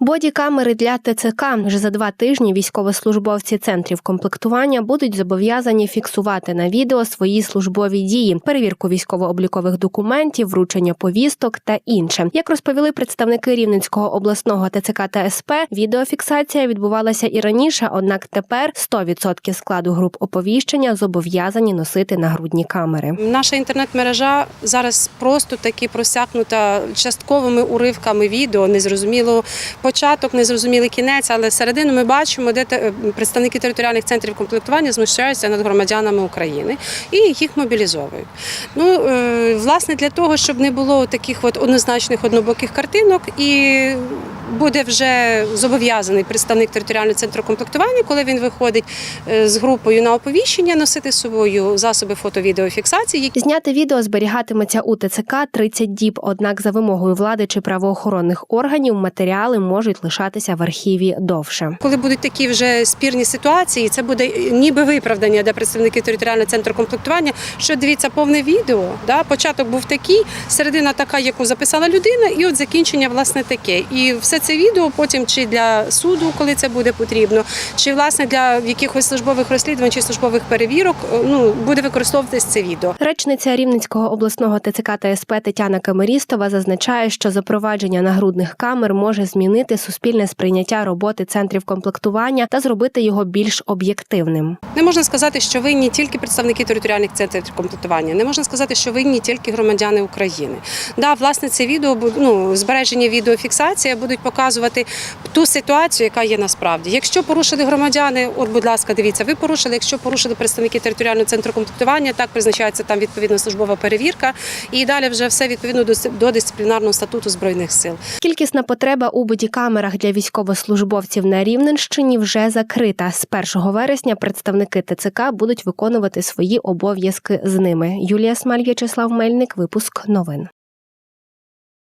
Боді-камери для ТЦК вже за два тижні військовослужбовці центрів комплектування будуть зобов'язані фіксувати на відео свої службові дії, перевірку військово-облікових документів, вручення повісток та інше. Як розповіли представники Рівненського обласного ТЦК та СП, відеофіксація відбувалася і раніше, однак тепер 100% складу груп оповіщення зобов'язані носити нагрудні камери. Наша інтернет-мережа зараз просто таки просякнута частковими уривками відео, незрозуміло початок, незрозумілий кінець, але середину ми бачимо, де те- представники територіальних центрів комплектування знущаються над громадянами України і їх мобілізовують. Ну, е, власне, для того, щоб не було таких от однозначних однобоких картинок, і буде вже зобов'язаний представник територіального центру комплектування, коли він виходить е, з групою на оповіщення, носити з собою засоби фото-відеофіксації, які Зняти відео зберігатиметься у ТЦК 30 діб. Однак, за вимогою влади чи правоохоронних органів, матеріали можуть лишатися в архіві довше. Коли будуть такі вже спірні ситуації, це буде ніби виправдання для представників територіального центру комплектування. Що дивіться повне відео. Да? Початок був такий, середина така, яку записала людина, і от закінчення власне таке. І все це відео потім чи для суду, коли це буде потрібно, чи власне для якихось службових розслідувань чи службових перевірок, ну буде використовуватись це відео. Речниця Рівненського обласного ТЦК та СП Тетяна Камерістова зазначає, що запровадження нагрудних камер може змінити суспільне сприйняття роботи центрів комплектування та зробити його більш об'єктивним. Не можна сказати, що винні тільки представники територіальних центрів комплектування. Не можна сказати, що винні тільки громадяни України. Да, власне, це відео ну, збереження відеофіксація будуть показувати ту ситуацію, яка є насправді. Якщо порушили громадяни, от, будь ласка, дивіться, ви порушили. Якщо порушили представники територіального центру комплектування, так призначається там відповідна службова перевірка, і далі вже все відповідно до, дисциплінарного статуту збройних сил. Кількісна потреба у бодікамерах для військовослужбовців на Рівненщині вже закрита. З 1 вересня представники ТЦК будуть виконувати свої обов'язки з ними. Юлія Смаль, В'ячеслав Мельник, випуск новин.